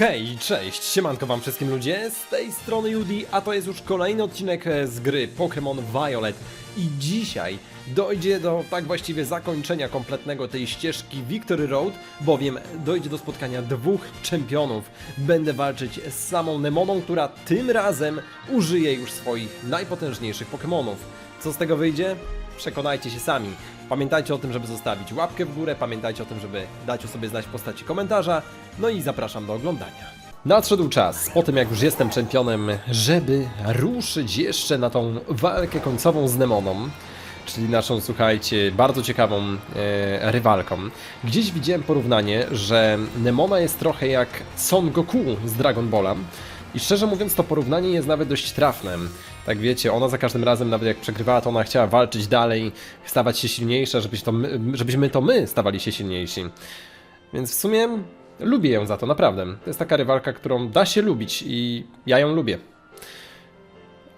Hej, cześć, siemanko wam wszystkim ludzie, z tej strony Judy, a to jest już kolejny odcinek e, z gry Pokémon Violet i dzisiaj dojdzie do tak właściwie zakończenia kompletnego tej ścieżki Victory Road, bowiem dojdzie do spotkania dwóch czempionów. Będę walczyć z samą Nemoną, która tym razem użyje już swoich najpotężniejszych Pokémonów. Co z tego wyjdzie? Przekonajcie się sami. Pamiętajcie o tym, żeby zostawić łapkę w górę, pamiętajcie o tym, żeby dać o sobie znać w postaci komentarza, no i zapraszam do oglądania. Nadszedł czas, po tym jak już jestem czempionem, żeby ruszyć jeszcze na tą walkę końcową z Nemoną, czyli naszą, słuchajcie, bardzo ciekawą e, rywalką. Gdzieś widziałem porównanie, że Nemona jest trochę jak Son Goku z Dragon Balla, i szczerze mówiąc, to porównanie jest nawet dość trafne. Tak wiecie, ona za każdym razem, nawet jak przegrywała, to ona chciała walczyć dalej, stawać się silniejsza, żebyś to my, żebyśmy to my stawali się silniejsi. Więc w sumie lubię ją za to, naprawdę. To jest taka rywalka, którą da się lubić i ja ją lubię.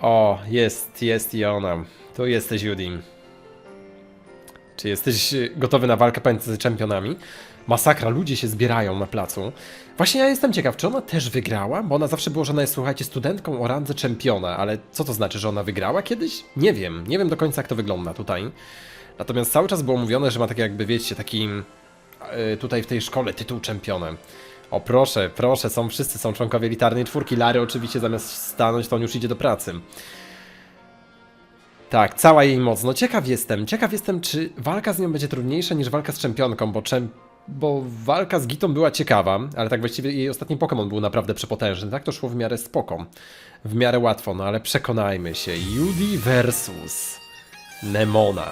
O, jest, jest i ona. To jesteś Judy. Czy jesteś gotowy na walkę pomiędzy czempionami? Masakra, ludzie się zbierają na placu. Właśnie ja jestem ciekaw, czy ona też wygrała? Bo ona zawsze było, że ona jest, słuchajcie, studentką o randze czempiona, ale co to znaczy, że ona wygrała kiedyś? Nie wiem, nie wiem do końca jak to wygląda tutaj. Natomiast cały czas było mówione, że ma tak jakby, wiecie, taki yy, tutaj w tej szkole tytuł czempiona. O proszę, proszę, są wszyscy, są członkowie elitarnej czwórki. Lary oczywiście zamiast stanąć, to on już idzie do pracy. Tak, cała jej moc. No ciekaw jestem, ciekaw jestem, czy walka z nią będzie trudniejsza niż walka z czempionką, bo czem... Bo walka z Gitą była ciekawa, ale tak właściwie jej ostatni Pokémon był naprawdę przepotężny. Tak to szło w miarę spoko. W miarę łatwo, no ale przekonajmy się. Judy versus Nemona.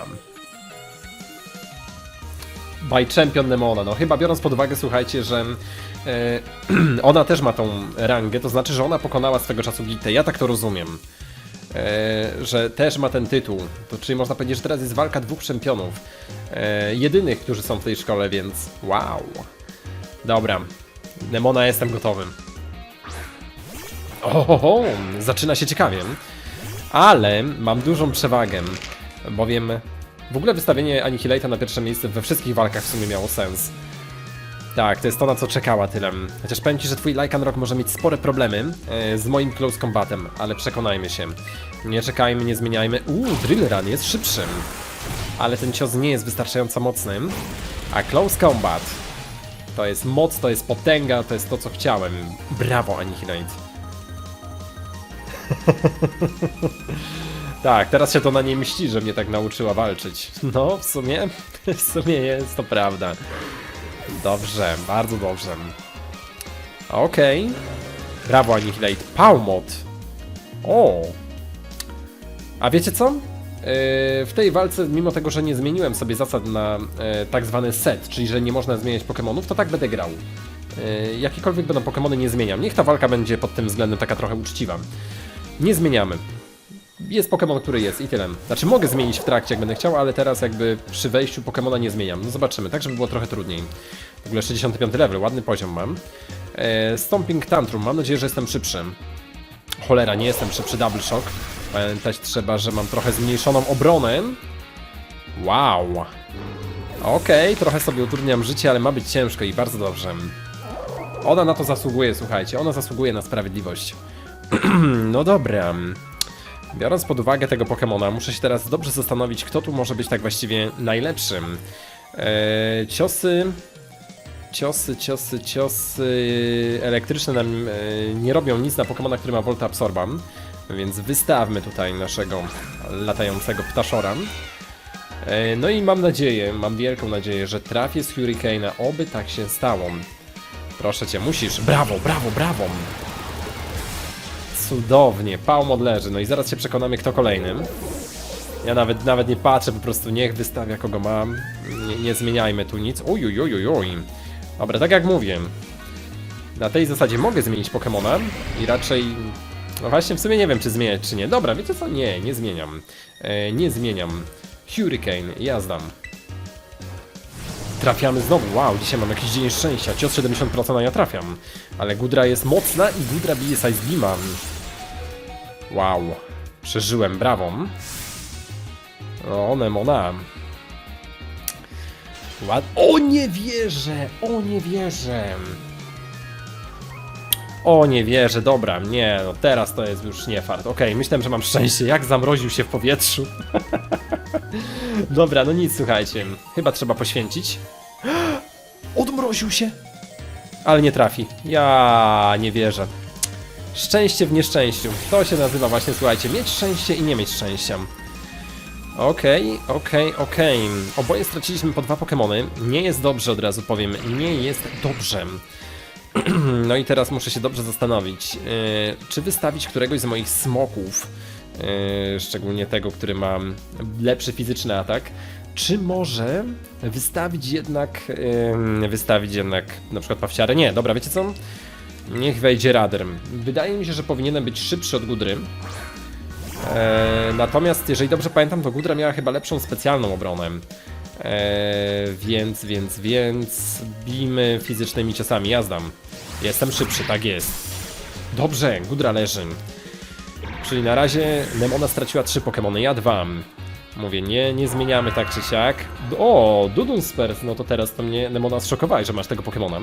By Champion Nemona. No chyba biorąc pod uwagę, słuchajcie, że e, ona też ma tą rangę, to znaczy, że ona pokonała swego czasu Gitę. Ja tak to rozumiem. E, że też ma ten tytuł. To czyli można powiedzieć, że teraz jest walka dwóch czempionów. E, jedynych, którzy są w tej szkole, więc wow. Dobra. Nemona, jestem gotowy. Ohoho, zaczyna się ciekawie. Ale mam dużą przewagę, bowiem w ogóle wystawienie Annihilata na pierwsze miejsce we wszystkich walkach w sumie miało sens. Tak, to jest to na co czekała tyle. Chociaż powiem Ci, że Twój Lycan Rock może mieć spore problemy e, z moim close combatem, ale przekonajmy się. Nie czekajmy, nie zmieniajmy. Uuu, Drill Run jest szybszym. Ale ten cios nie jest wystarczająco mocny. A close combat to jest moc, to jest potęga, to jest to co chciałem. Brawo, Annihilate. tak, teraz się to na niej myśli, że mnie tak nauczyła walczyć. No, w sumie, w sumie jest to prawda. Dobrze, bardzo dobrze. Okej. Brawo, Annihilate. Palmot. O! A wiecie co? Yy, w tej walce, mimo tego, że nie zmieniłem sobie zasad na yy, tak zwany set, czyli że nie można zmieniać Pokémonów, to tak będę grał. Yy, jakiekolwiek będą Pokémony, nie zmieniam. Niech ta walka będzie pod tym względem taka trochę uczciwa. Nie zmieniamy. Jest Pokémon, który jest i tyle. Znaczy mogę zmienić w trakcie, jak będę chciał, ale teraz jakby przy wejściu Pokémona nie zmieniam. No zobaczymy, tak żeby było trochę trudniej. W ogóle 65 level, ładny poziom mam. E, Stomping Tantrum, mam nadzieję, że jestem szybszy. Cholera, nie jestem szybszy, Double Shock. Pamiętać trzeba, że mam trochę zmniejszoną obronę. Wow. Okej, trochę sobie utrudniam życie, ale ma być ciężko i bardzo dobrze. Ona na to zasługuje, słuchajcie, ona zasługuje na sprawiedliwość. no dobra. Biorąc pod uwagę tego Pokemona, muszę się teraz dobrze zastanowić, kto tu może być tak właściwie najlepszym. Eee, ciosy, ciosy, ciosy, ciosy elektryczne nam e, nie robią nic na Pokemona, który ma Volta Absorbam, więc wystawmy tutaj naszego latającego ptaszora. E, no i mam nadzieję, mam wielką nadzieję, że trafię z Hurricane'a, oby tak się stało. Proszę cię, musisz. Brawo, brawo, brawo. Cudownie, Palmod leży, no i zaraz się przekonamy kto kolejnym. Ja nawet, nawet nie patrzę, po prostu niech wystawia kogo mam. Nie, nie zmieniajmy tu nic. Uj, uj, uj, uj, uj. Dobra, tak jak mówię. Na tej zasadzie mogę zmienić Pokemona i raczej... No właśnie, w sumie nie wiem czy zmieniać czy nie. Dobra, wiecie co? Nie, nie zmieniam. E, nie zmieniam. Hurricane, jazda. Trafiamy znowu, wow, dzisiaj mam jakiś dzień szczęścia, cios 70% a ja trafiam. Ale Gudra jest mocna i Gudra bije Size Beama. Wow, przeżyłem, brawo. O, Nemona. Ład... O, nie wierzę, o, nie wierzę. O, nie wierzę, dobra, nie, no teraz to jest już nie fart. Okej, myślałem, że mam szczęście, jak zamroził się w powietrzu. dobra, no nic, słuchajcie, chyba trzeba poświęcić. Odmroził się! Ale nie trafi. Ja nie wierzę. Szczęście w nieszczęściu. To się nazywa właśnie, słuchajcie, mieć szczęście i nie mieć szczęścia. Okej, okej, okej. Oboje straciliśmy po dwa Pokemony. Nie jest dobrze, od razu powiem. Nie jest dobrze. No i teraz muszę się dobrze zastanowić, yy, czy wystawić któregoś z moich smoków, yy, szczególnie tego, który ma lepszy fizyczny atak, czy może wystawić jednak, yy, wystawić jednak na przykład pawciarę? Nie, dobra, wiecie co? Niech wejdzie Rader. Wydaje mi się, że powinienem być szybszy od Gudry. E, natomiast jeżeli dobrze pamiętam, to Gudra miała chyba lepszą specjalną obronę. E, więc, więc, więc bijmy fizycznymi ciosami. Jazdam. Jestem szybszy, tak jest. Dobrze, Gudra leży. Czyli na razie Nemona straciła trzy Pokémony, ja dwa. Mówię, nie, nie zmieniamy tak czy siak. O, Dudunsperf, no to teraz to mnie Nemona zszokowałeś, że masz tego Pokémona.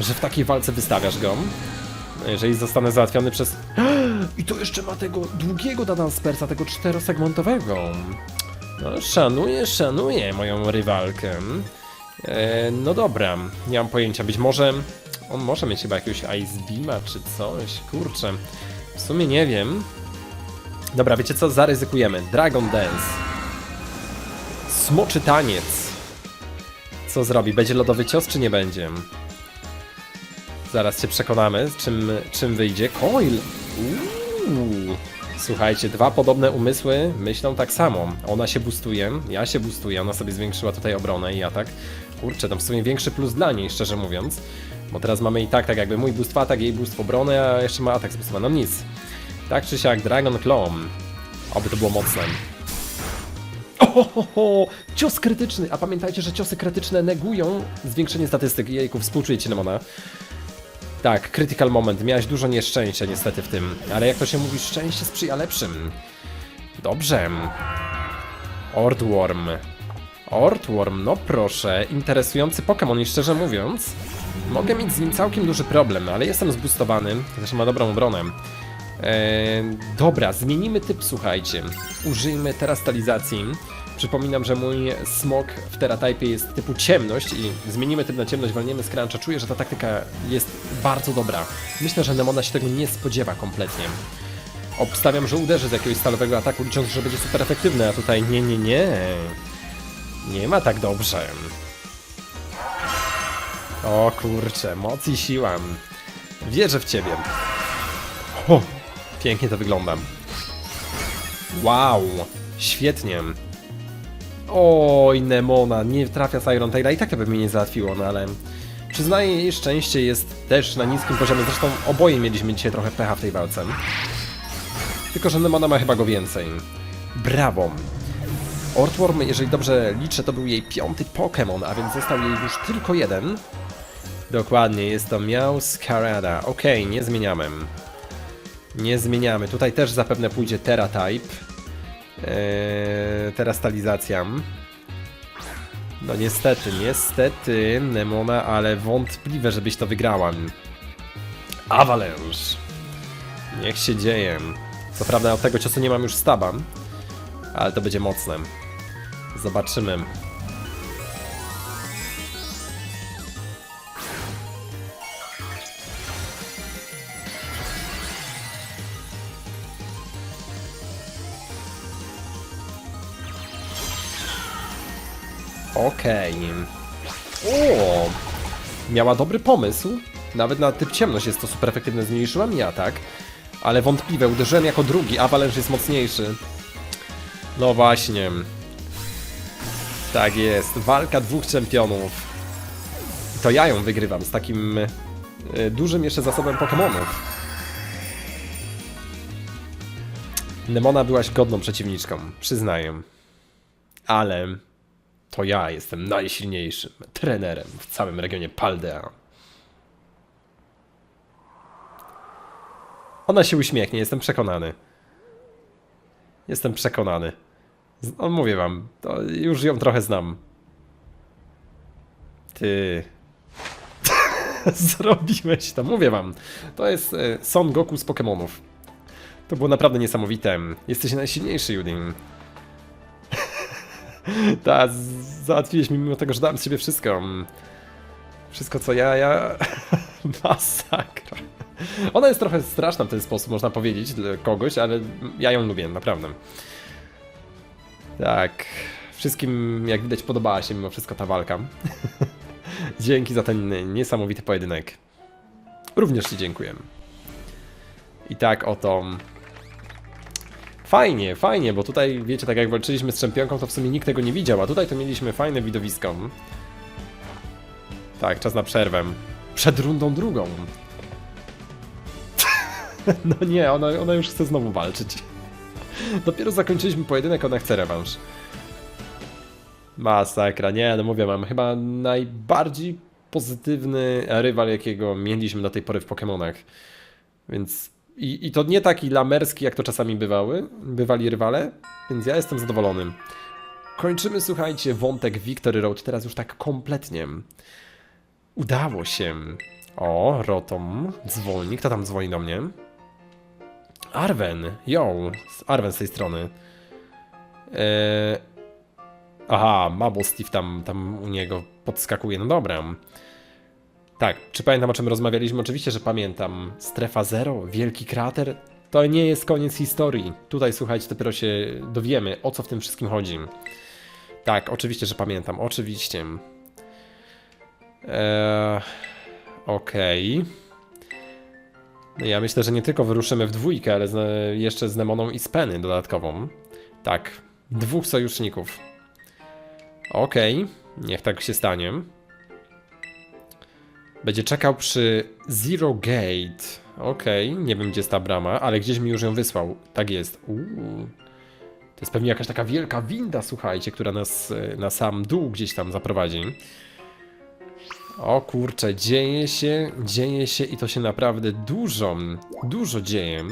Że w takiej walce wystawiasz go. Jeżeli zostanę załatwiony przez... I to jeszcze ma tego długiego Dudunsperfa, tego czterosegmentowego. No, szanuję, szanuję moją rywalkę. E, no dobra, nie mam pojęcia. Być może on może mieć chyba jakiegoś Ice Beama czy coś. Kurczę, w sumie nie wiem. Dobra, wiecie co? Zaryzykujemy. Dragon Dance. Smoczy taniec. Co zrobi? Będzie lodowy cios czy nie będzie? Zaraz się przekonamy, czym, czym wyjdzie. Coil! Uuu. Słuchajcie, dwa podobne umysły myślą tak samo. Ona się boostuje, ja się boostuję, ona sobie zwiększyła tutaj obronę i atak. Kurczę, to w sumie większy plus dla niej, szczerze mówiąc. Bo teraz mamy i tak, tak jakby mój boost w atak, jej boost w obronę, a jeszcze ma atak zboostowany. No nic. Tak czy siak, Dragon Claw. Oby to było mocne. Ohoho, cios krytyczny! A pamiętajcie, że ciosy krytyczne negują zwiększenie statystyk. Jejku, współczuję ci, Nemona. Tak, critical moment. Miałeś dużo nieszczęścia niestety w tym. Ale jak to się mówi, szczęście sprzyja lepszym. Dobrze. Ordworm. Ordworm, no proszę. Interesujący Pokémon i szczerze mówiąc, mogę mieć z nim całkiem duży problem, ale jestem zboostowany. Też ma dobrą obronę. Eee, dobra, zmienimy typ, słuchajcie. Użyjmy terastalizacji. Przypominam, że mój smok w Teratypie jest typu ciemność i zmienimy typ na ciemność, walniemy z cruncha. Czuję, że ta taktyka jest bardzo dobra. Myślę, że Nemona się tego nie spodziewa kompletnie. Obstawiam, że uderzy z jakiegoś stalowego ataku, licząc, że będzie super efektywny, a tutaj nie, nie, nie. Nie ma tak dobrze. O kurczę, moc i siła. Wierzę w ciebie. O, pięknie to wygląda. Wow, świetnie. Oj, Nemona, nie trafia z Iron Taila i tak to by mnie nie załatwiło, no ale... Przyznaję, jej szczęście jest też na niskim poziomie, zresztą oboje mieliśmy dzisiaj trochę pecha w tej walce. Tylko, że Nemona ma chyba go więcej. Brawo! Ortworm, jeżeli dobrze liczę, to był jej piąty Pokémon, a więc został jej już tylko jeden. Dokładnie, jest to Meowscarada. Okej, nie zmieniamy. Nie zmieniamy. Tutaj też zapewne pójdzie Teratype. Eee, terastalizacja. No niestety, niestety, Nemona, ale wątpliwe, żebyś to wygrała. Avalanche. Niech się dzieje. Co prawda od tego ciosu nie mam już staba, ale to będzie mocne. Zobaczymy. Okej. O! Miała dobry pomysł. Nawet na typ ciemność jest to super efektywne. Zmniejszyła mi atak. Ale wątpliwe, uderzyłem jako drugi. Avalanche jest mocniejszy. No właśnie. Tak jest. Walka dwóch czempionów. To ja ją wygrywam z takim y, dużym jeszcze zasobem Pokémonów. Nemona byłaś godną przeciwniczką, przyznaję. Ale to ja jestem najsilniejszym trenerem w całym regionie Paldea. Ona się uśmiechnie, jestem przekonany. Jestem przekonany. Z- No, mówię wam, już ją trochę znam. Ty. Zrobiłeś to, mówię wam. To jest e, Son Goku z Pokémonów. To było naprawdę niesamowite. Jesteś najsilniejszy, Judin. Ta, z- załatwiłeś mi mimo tego, że dałem z siebie wszystko. Wszystko co ja, ja... Masakra. Ona jest trochę straszna w ten sposób, można powiedzieć, dla kogoś, ale ja ją lubię, naprawdę. Tak. Wszystkim, jak widać, podobała się mimo wszystko ta walka. Dzięki za ten niesamowity pojedynek. Również Ci dziękuję. I tak oto. Fajnie, fajnie, bo tutaj, wiecie, tak jak walczyliśmy z czempionką, to w sumie nikt tego nie widział, a tutaj to mieliśmy fajne widowisko. Tak, czas na przerwę. Przed rundą drugą. No nie, ona, ona już chce znowu walczyć. Dopiero zakończyliśmy pojedynek, ona chce rewanż. Masakra, nie, no mówię, mam chyba najbardziej pozytywny rywal, jakiego mieliśmy do tej pory w Pokémonach. Więc i, i to nie taki lamerski, jak to czasami bywały, bywali rywale, więc ja jestem zadowolony. Kończymy, słuchajcie, wątek Victory Road teraz już tak kompletnie. Udało się. O, Rotom dzwoni. Kto tam dzwoni do mnie? Arwen, yo, Arwen z tej strony. Eee, aha, Mabo Steve tam, tam u niego podskakuje, no dobra. Tak, czy pamiętam o czym rozmawialiśmy? Oczywiście, że pamiętam. Strefa Zero, wielki krater. To nie jest koniec historii. Tutaj, słuchajcie, dopiero się dowiemy, o co w tym wszystkim chodzi. Tak, oczywiście, że pamiętam, oczywiście. Eee, Okej. No ja myślę, że nie tylko wyruszymy w dwójkę, ale z, jeszcze z Nemoną i z Penny dodatkową. Tak, dwóch sojuszników. Okej, niech tak się stanie. Będzie czekał przy Zero Gate. Okej, nie wiem gdzie jest ta brama, ale gdzieś mi już ją wysłał. Tak jest. Uuu. To jest pewnie jakaś taka wielka winda, słuchajcie, która nas e, na sam dół gdzieś tam zaprowadzi. O kurczę, dzieje się, dzieje się i to się naprawdę dużo, dużo dzieje.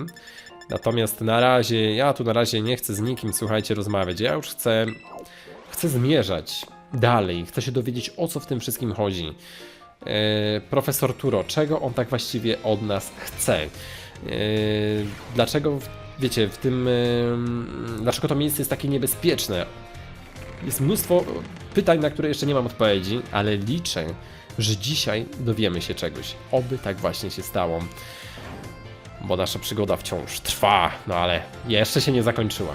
Natomiast na razie, ja tu na razie nie chcę z nikim, słuchajcie, rozmawiać. Ja już chcę, chcę zmierzać dalej, chcę się dowiedzieć o co w tym wszystkim chodzi. E, profesor Turo, czego on tak właściwie od nas chce? E, dlaczego, wiecie, w tym, e, dlaczego to miejsce jest takie niebezpieczne? Jest mnóstwo pytań, na które jeszcze nie mam odpowiedzi, ale liczę, że dzisiaj dowiemy się czegoś. Oby tak właśnie się stało. Bo nasza przygoda wciąż trwa, no ale jeszcze się nie zakończyła.